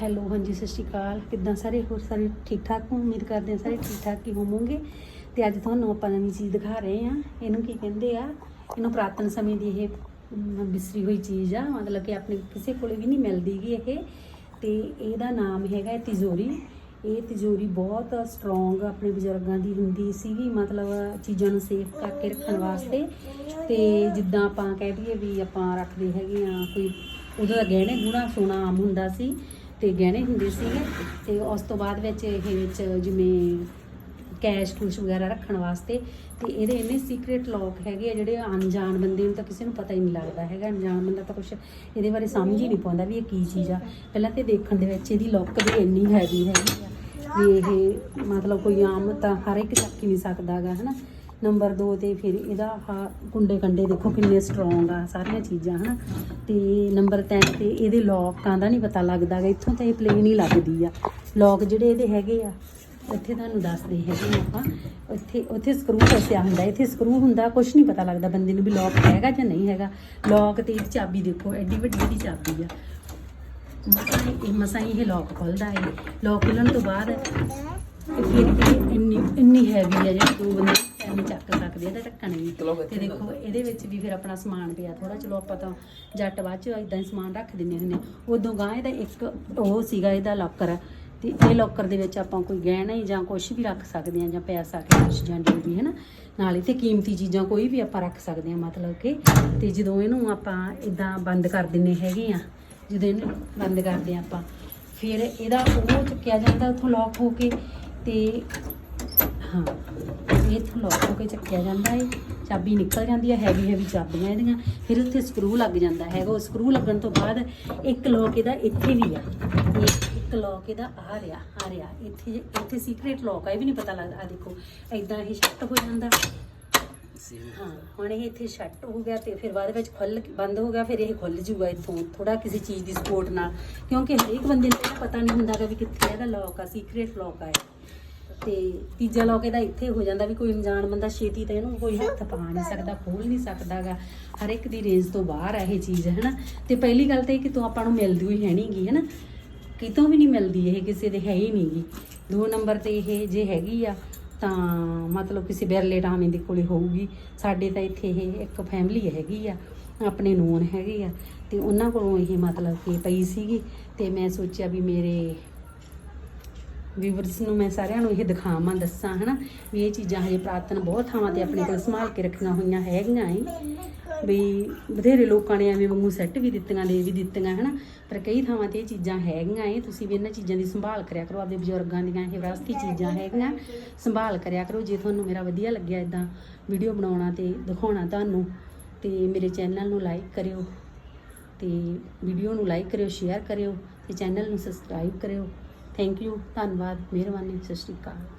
Hello ਹਾਂਜੀ ਸਤਿ ਸ਼੍ਰੀ ਅਕਾਲ। ਕਿੱਦਾਂ ਸਾਰੇ? ਹੋਰ ਸਾਰੇ ਠੀਕ ਠਾਕ? ਹੋ ਉਮੀਦ ਕਰਦੇ ਹਾਂ ਸਾਰੇ ਠੀਕ ਠਾਕ ਹੀ ਹੋਵੋਗੇ। ਤੇ ਅੱਜ ਤੁਹਾਨੂੰ ਆਪਾਂ ਨਵੀਂ ਚੀਜ਼ ਦਿਖਾ ਰਹੇ ਹਾਂ। ਇਹਨੂੰ ਕੀ ਕਹਿੰਦੇ ਆ? ਇਹਨੂੰ ਪੁਰਾਤਨ ਸਮੇਂ ਦੀ ਇਹ ਅਮ, ਵਿਸਰੀ ਹੋਈ ਚੀਜ਼ ਆ। ਮਤਲਬ ਕਿ ਆਪਣੇ ਕਿਸੇ ਕੋਲੇ ਵੀ ਨਹੀਂ ਮਿਲਦੀਗੀ ਇਹ। ਤੇ ਇਹਦਾ ਨਾਮ ਹੈਗਾ ਤਿਜੋਰੀ। ਇਹ ਤਿਜੋਰੀ ਬਹੁਤ ਸਟਰੋਂਗ ਆਪਣੇ ਬਜ਼ੁਰਗਾਂ ਦੀ ਹੁੰਦੀ ਸੀਗੀ। ਮਤਲਬ ਚੀਜ਼ਾਂ ਨੂੰ ਸੇਫ ਕਰਕੇ ਰੱਖਣ ਵਾਸਤੇ। ਤੇ ਜਿੱਦਾਂ ਆਪਾਂ ਕਹਿ ਦਈਏ ਵੀ ਆਪਾਂ ਰੱਖਦੇ ਹੈਗੇ ਆ ਕੋਈ ਉਦੋਂ ਦਾ ਗਹਿਣੇ ਗੁਣਾ ਸੋਨਾ ਆਮ ਹੁੰਦਾ ਸੀ। ਤੇ ਗਹਿਣੇ ਹੁੰਦੇ ਸੀਗੇ ਤੇ ਉਸ ਤੋਂ ਬਾਅਦ ਵਿੱਚ ਇਹ ਵਿੱਚ ਜਿਵੇਂ ਕੈਸ਼ ਕੂਸ਼ ਵਗੈਰਾ ਰੱਖਣ ਵਾਸਤੇ ਤੇ ਇਹਦੇ ਇੰਨੇ ਸੀਕ੍ਰੀਟ ਲੋਕ ਹੈਗੇ ਆ ਜਿਹੜੇ ਅਣਜਾਣ ਬੰਦੇ ਨੂੰ ਤਾਂ ਕਿਸੇ ਨੂੰ ਪਤਾ ਹੀ ਨਹੀਂ ਲੱਗਦਾ ਹੈਗਾ, ਅਣਜਾਣ ਬੰਦਾ ਤਾਂ ਕੁਛ ਇਹਦੇ ਬਾਰੇ ਸਮਝ ਹੀ ਨਹੀਂ ਪਾਉਂਦਾ ਵੀ ਇਹ ਕੀ ਚੀਜ਼ ਆ। ਪਹਿਲਾਂ ਤੇ ਦੇਖਣ ਦੇ ਵਿੱਚ ਇਹਦੀ ਲੁੱਕ ਵੀ ਇੰਨੀ ਹੈਵੀ ਹੈਗੀ ਆ ਵੀ ਇਹ ਮਤਲਬ ਕੋਈ ਆਮ ਤਾਂ ਹਰ ਇੱਕ ਚੱਕ ਹੀ ਨਹੀਂ ਸਕਦਾਗਾ ਹਨਾ? ਨੰਬਰ 2 ਤੇ ਫਿਰ ਇਹਦਾ ਆਹ ਕੁੰਡੇ ਕੰਡੇ ਦੇਖੋ ਕਿੰਨੇ ਸਟਰੋਂਗ ਆ, ਸਾਰੀਆਂ ਚੀਜ਼ਾਂ, ਹਨਾ? ਤੇ ਨੰਬਰ 3 ਤੇ ਇਹਦੇ ਲੋਕਾਂ ਦਾ ਨਹੀਂ ਪਤਾ ਲੱਗਦਾਗਾ ਇੱਥੋਂ ਤਾਂ ਇਹ ਪਲੇਨ ਹੀ ਲੱਗਦੀ ਆ। ਲੋਕ ਜਿਹੜੇ ਇਹਦੇ ਹੈਗੇ ਆ ਉੱਥੇ ਤੁਹਾਨੂੰ ਦੱਸਦੇ ਹੈਗੇ ਆ ਆਪਾਂ, ਇੱਥੇ, ਉੱਥੇ ਸਕਰੂ ਫਸਿਆ ਹੁੰਦਾ, ਇੱਥੇ ਸਕਰੂ ਹੁੰਦਾ ਕੁਝ ਨਹੀਂ ਪਤਾ ਲੱਗਦਾ ਬੰਦੇ ਨੂੰ ਵੀ ਲੋਕ ਹੈਗਾ ਜਾਂ ਨਹੀਂ ਹੈਗਾ। ਲੋਕ ਤੇ ਇਹਦੀ ਚਾਬੀ ਦੇਖੋ, ਐਡੀ ਵੱਡੀ ਦੀ ਚਾਬੀ ਆ। ਮਸਾਂ ਇਹ ਮਸਾਂ ਹੀ ਇਹ ਲੋਕ ਖੁੱਲਦਾ ਹੈ ਲੋਕ ਖੁੱਲਣ ਤੋਂ ਬਾਅਦ ਫਿਰ ਇਹ ਇੰਨੀ ਇੰਨੀ ਹੈਵੀ ਆ ਜਿਹੜੀ ਦੋ ਬੰਦੇ ਐਵੇਂ ਚੱਕ ਸਕਦੇ ਆ ਇਹਦਾ ਢੱਕਣ ਵੀ। ਤੇ ਦੇਖੋ ਇਹਦੇ ਵਿੱਚ ਵੀ ਫਿਰ ਆਪਣਾ ਸਮਾਨ ਪਿਆ ਥੋੜਾ ਚਲੋ ਆਪਾਂ ਤਾਂ ਜੱਟ ਬਾਅਦ ਚ ਇਦਾਂ ਹੀ ਸਮਾਨ ਰੱਖ ਦਿੰਦੇ ਹੁੰਦੇ ਉਦੋਂ ਗਾਂ ਇਹਦਾ ਇੱਕ ਉਹ ਸੀਗਾ ਇਹਦਾ ਲੋਕਰ ਤੇ ਇਹ ਲੋਕਰ ਦੇ ਵਿੱਚ ਆਪਾਂ ਕੋਈ ਗਹਿਣਾ ਹੀ ਜਾਂ ਕੁਝ ਵੀ ਰੱਖ ਸਕਦੇ ਆ ਜਾਂ ਪੈਸਾ ਕੈਸ਼ ਜਾਂ ਜੋ ਵੀ ਹੈ ਨਾ ਨਾਲੇ ਤੇ ਕੀਮਤੀ ਚੀਜ਼ਾਂ ਕੋਈ ਵੀ ਆਪਾਂ ਰੱਖ ਸਕਦੇ ਆ ਮਤਲਬ ਕਿ। ਤੇ ਜਦੋਂ ਇਹਨੂੰ ਆਪਾਂ ਇਦਾਂ ਬੰਦ ਕਰ ਦਿੰਨੇ ਹੈਗੇ ਆ ਜਦੋਂ ਇਹਨੂੰ ਬੰਦ ਕਰਦੇ ਆ ਆਪਾਂ ਫਿਰ ਇਹਦਾ ਉਹ ਚੁੱਕਿਆ ਜਾਂਦਾ ਉੱਥੋਂ ਲੌਕ ਹੋ ਕੇ। ਤੇ ਹਾਂ ਇਹ ਇੱਥੋਂ ਲੌਕ ਹੋ ਕੇ ਚੱਕਿਆ ਜਾਂਦਾ ਹੈ ਚਾਬੀ ਨਿਕਲ ਜਾਂਦੀ ਹੈ ਹੈਵੀ ਹੈਵੀ ਚਾਬੀਆਂ ਇਹਦੀਆਂ। ਫਿਰ ਉੱਥੇ ਸਕਰੂ ਲੱਗ ਜਾਂਦਾ ਹੈਗਾ। ਉਹ ਸਕਰੂ ਲੱਗਣ ਤੋਂ ਬਾਅਦ ਇੱਕ ਲੋਕ ਇਹਦਾ ਇੱਥੇ ਵੀ ਆ। ਇੱਕ ਲੋਕ ਇਹਦਾ ਆ ਰਿਹਾ ਆ ਰਿਹਾ। ਇੱਥੇ ਇੱਥੇ ਸੀਕ੍ਰੀਟ ਲੋਕ ਆ, ਇਹ ਵੀ ਨਹੀਂ ਪਤਾ ਲੱਗਦਾ। ਆ ਦੇਖੋ ਐਦਾਂ ਇਹ ਸ਼ਟ ਹੋ ਜਾਂਦਾ। ਹਾਂ, ਹੁਣ ਇਹ ਇੱਥੇ ਸ਼ਟ ਹੋ ਗਿਆ ਤੇ ਫਿਰ ਬਾਅਦ ਵਿੱਚ ਖੁੱਲ ਬੰਦ ਹੋ ਗਿਆ, ਫਿਰ ਇਹ ਖੁੱਲ ਜੂਗਾ ਇੱਥੋਂ। ਥੋੜਾ ਕਿਸੇ ਚੀਜ਼ ਦੀ ਸਪੋਰਟ ਨਾਲ। ਕਿਉਂਕਿ ਹਰੇਕ ਬੰਦੇ ਨੂੰ ਪਤਾ ਨਹੀਂ ਹੁੰਦਾਗਾ ਵੀ ਕਿੱਥੇ ਇਹਦਾ ਲੌਕ ਆ ਸੀਕ੍ਰੀਟ ਲੌਕ ਆ ਤੇ ਤੀਜਾ ਲੋਕ ਇਹਦਾ ਇੱਥੇ ਹੋ ਜਾਂਦਾ ਵੀ ਕੋਈ ਅਣਜਾਣ ਬੰਦਾ ਛੇਤੀ ਤਾਂ ਇਹਨੂੰ ਕੋਈ ਹੱਥ ਪਾ ਨਹੀਂ ਸਕਦਾ ਖੋਲ ਨਹੀਂ ਸਕਦਾਗਾ। ਹਰ ਇੱਕ ਦੀ ਰੇਂਜ ਤੋਂ ਬਾਹਰ ਆ ਇਹ ਚੀਜ਼ ਹੈ ਨਾ ਤੇ ਪਹਿਲੀ ਗੱਲ ਤਾਂ ਇਹ ਕਿ ਤੂੰ ਆਪਾਂ ਨੂੰ ਮਿਲਦੀ ਹੋਈ ਹੈ ਨਹੀਂਗੀ ਹੈ ਨਾ ਕਿਤੋਂ ਵੀ ਨਹੀਂ ਮਿਲਦੀ ਇਹ, ਕਿਸੇ ਦੇ ਹੈ ਹੀ ਨਹੀਂਗੀ ਦੋ ਨੰਬਰ ਤੇ ਇਹ ਜੇ ਹੈਗੀ ਆ, ਤਾਂ ਮਤਲਬ ਕਿਸੇ ਬਿਰਲੇ ਟਾਵੇਂ ਦੇ ਕੋਲੇ ਹੋਊਗੀ। ਸਾਡੇ ਤਾਂ ਇੱਥੇ ਇਹ ਇੱਕ ਫੈਮਿਲੀ ਹੈਗੀ ਆ, ਆਪਣੇ ਨੂਨ ਹੈਗੇ ਆ। ਤੇ ਉਹਨਾਂ ਕੋਲੋਂ ਇਹ ਮਤਲਬ ਕਿ ਪਈ ਸੀਗੀ। ਤੇ ਮੈਂ ਸੋਚਿਆ ਵੀ ਮੇਰੇ ਵੀਵਰਸ ਨੂੰ ਮੈਂ ਸਾਰਿਆਂ ਨੂੰ ਇਹ ਦਿਖਾਵਾਂ, ਦੱਸਾਂ, ਹਨਾ, ਵੀ ਇਹ ਚੀਜ਼ਾਂ ਹਜੇ ਪ੍ਰਾਤਨ ਬਹੁਤ ਥਾਵਾਂ ਤੇ ਆਪਣੇ ਕੋਲ ਸੰਭਾਲ ਕੇ ਰੱਖੀਆਂ ਹੋਈਆਂ ਹੈਗੀਆਂ ਏ। ਵੀ ਬਥੇਰੇ ਲੋਕਾਂ ਨੇ ਐਵੇਂ ਵਾਂਗੂ ਸੈੱਟ ਵੀ ਦਿੱਤੀਆਂ, ਦੇ ਵੀ ਦਿੱਤੀਆਂ, ਹਨਾ, ਪਰ ਕਈ ਥਾਵਾਂ ਤੇ ਇਹ ਚੀਜ਼ਾਂ ਹੈਗੀਆਂ ਏ। ਤੁਸੀਂ ਵੀ ਇਹਨਾਂ ਚੀਜ਼ਾਂ ਦੀ ਸੰਭਾਲ ਕਰਿਆ ਕਰੋ, ਆਪਦੇ ਬਜ਼ੁਰਗਾਂ ਦੀਆਂ ਇਹ ਵਿਰਾਸਤੀ ਚੀਜ਼ਾਂ ਹੈਗੀਆਂ, ਸੰਭਾਲ ਕਰਿਆ ਕਰੋ। ਜੇ ਤੁਹਾਨੂੰ ਮੇਰਾ ਵਧੀਆ ਲੱਗਿਆ ਇਦਾਂ ਵੀਡੀਓ ਬਣਾਉਣਾ ਤੇ ਦਿਖਾਉਣਾ ਤੁਹਾਨੂੰ, ਤੇ ਮੇਰੇ ਚੈਨਲ ਨੂੰ ਲਾਈਕ ਕਰਿਓ, ਤੇ ਵੀਡੀਓ ਨੂੰ ਲਾਈਕ ਕਰਿਓ ਸ਼ੇਅਰ ਕਰਿਓ, ਤੇ ਚੈਨਲ ਨੂੰ ਸਬਸਕ੍ਰਾਈਬ ਕਰਿਓ। ਥੈਂਕ ਯੂ ਧੰਨਵਾਦ. ਮਿਹਰਬਾਨੀ. ਸਤਿ ਸ਼੍ਰੀ ਅਕਾਲ।